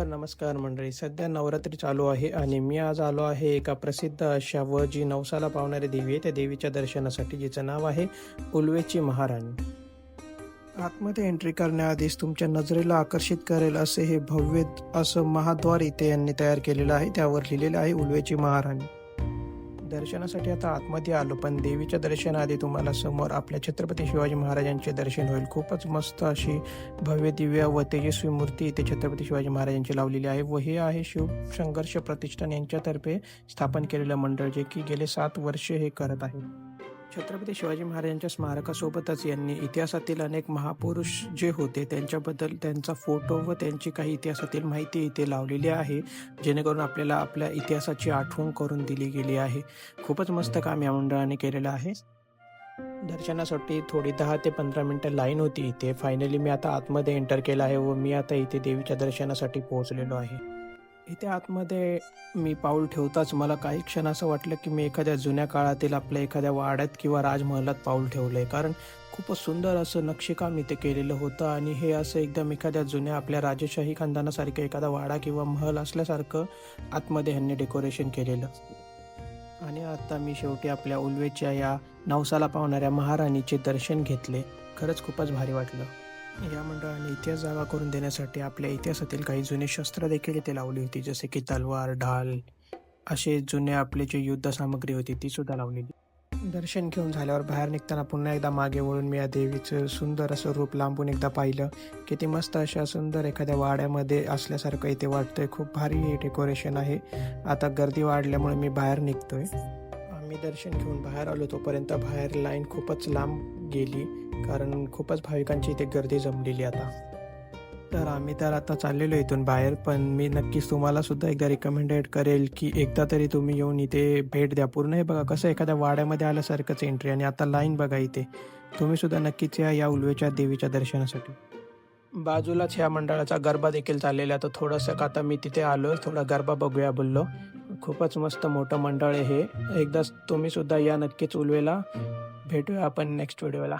तर नमस्कार मंडळी. सध्या नवरात्री चालू आहे आणि मी आज आलो आहे एका प्रसिद्ध अशा व जी नवसाला पावणारी देवी आहे. त्या देवीच्या दर्शनासाठी जिचं नाव आहे उल्वेची महाराणी. आतमध्ये एंट्री करण्याआधीच तुमच्या नजरेला आकर्षित करेल असे हे भव्य असं महाद्वार इथे यांनी तयार केलेलं आहे. त्यावर लिहिलेलं आहे उल्वेची महाराणी. दर्शनासाठी आता आतमध्ये आलो पण देवीच्या दर्शनाआधी तुम्हाला समोर आपल्या छत्रपती शिवाजी महाराजांचे दर्शन होईल. खूपच मस्त अशी भव्य दिव्य व तेजस्वी मूर्ती इथे छत्रपती शिवाजी महाराजांची लावलेली आहे व हे आहे शिव संघर्ष प्रतिष्ठान यांच्यातर्फे स्थापन केलेलं मंडळ जे की गेले सात वर्षे हे करत आहे. छत्रपती शिवाजी महाराजांच्या स्मारकासोबतच यांनी इतिहासातील अनेक महापुरुष जे होते त्यांच्याबद्दल त्यांचा फोटो व त्यांची काही इतिहासातील माहिती इथे लावलेली आहे जेणेकरून आपल्याला आपल्या इतिहासाची आठवण करून दिली गेली आहे. खूपच मस्त काम या मंडळाने केलेलं आहे. दर्शनासाठी थोडी दहा ते पंधरा मिनटं लाईन होती इथे. फायनली मी आता आतमध्ये एंटर केलं आहे व मी आता इथे देवीच्या दर्शनासाठी पोहोचलेलो आहे. इथे आतमध्ये मी पाऊल ठेवताच मला काही क्षण असं वाटलं की मी एखाद्या जुन्या काळातील आपल्या एखाद्या वाड्यात किंवा राजमहलात पाऊल ठेवलं आहे कारण खूपच सुंदर असं नक्षीकाम इथे केलेलं होतं आणि हे असं एकदम एखाद्या जुन्या आपल्या राजेशाही खानदानासारखं एखादा वाडा किंवा महल असल्यासारखं आतमध्ये ह्यांनी डेकोरेशन केलेलं. आणि आता मी शेवटी आपल्या उल्वेच्या या नवसाला पावणाऱ्या महाराणीचे दर्शन घेतले. खरंच खूपच भारी वाटलं. या मंडळाने इतिहास जागा करून देण्यासाठी आपल्या इतिहासातील काही जुने शस्त्र देखील इथे लावली होती जसे की तलवार ढाल असे जुने आपले जे युद्ध सामग्री होती ती सुद्धा लावलेली दर्शन घेऊन झाल्यावर बाहेर निघताना पुन्हा एकदा मागे वळून मी या देवीचं सुंदर असं रूप लांबून एकदा पाहिलं किती मस्त अशा सुंदर एखाद्या वाड्यामध्ये असल्यासारखं इथे वाटतंय. खूप भारी हे डेकोरेशन आहे. आता गर्दी वाढल्यामुळे मी बाहेर निघतोय. आम्ही दर्शन घेऊन बाहेर आलो तोपर्यंत बाहेर लाईन खूपच लांब गेली कारण खूपच भाविकांची इथे गर्दी जमलेली आता. तर आम्ही तर आता चाललेलो इथून बाहेर पण मी नक्कीच तुम्हाला सुद्धा एकदा रिकमेंडेड करेल की एकदा तरी तुम्ही येऊन इथे भेट द्या. पूर्ण हे बघा कसं एखाद्या वाड्यामध्ये आल्यासारखंच एंट्री आणि आता लाईन बघा इथे. तुम्ही सुद्धा नक्कीच या या उलवेच्या देवीच्या दर्शनासाठी. बाजूलाच ह्या मंडळाचा गरबा देखील चाललेला आहे. तर थोडंसं का आता मी तिथे आलो थोडा गरबा बघूया बोललो. खूपच मस्त मोठं मंडळ आहे. हे एकदा तुम्ही सुद्धा या नक्कीच उलवेला. भेटूया आपण नेक्स्ट व्हिडिओला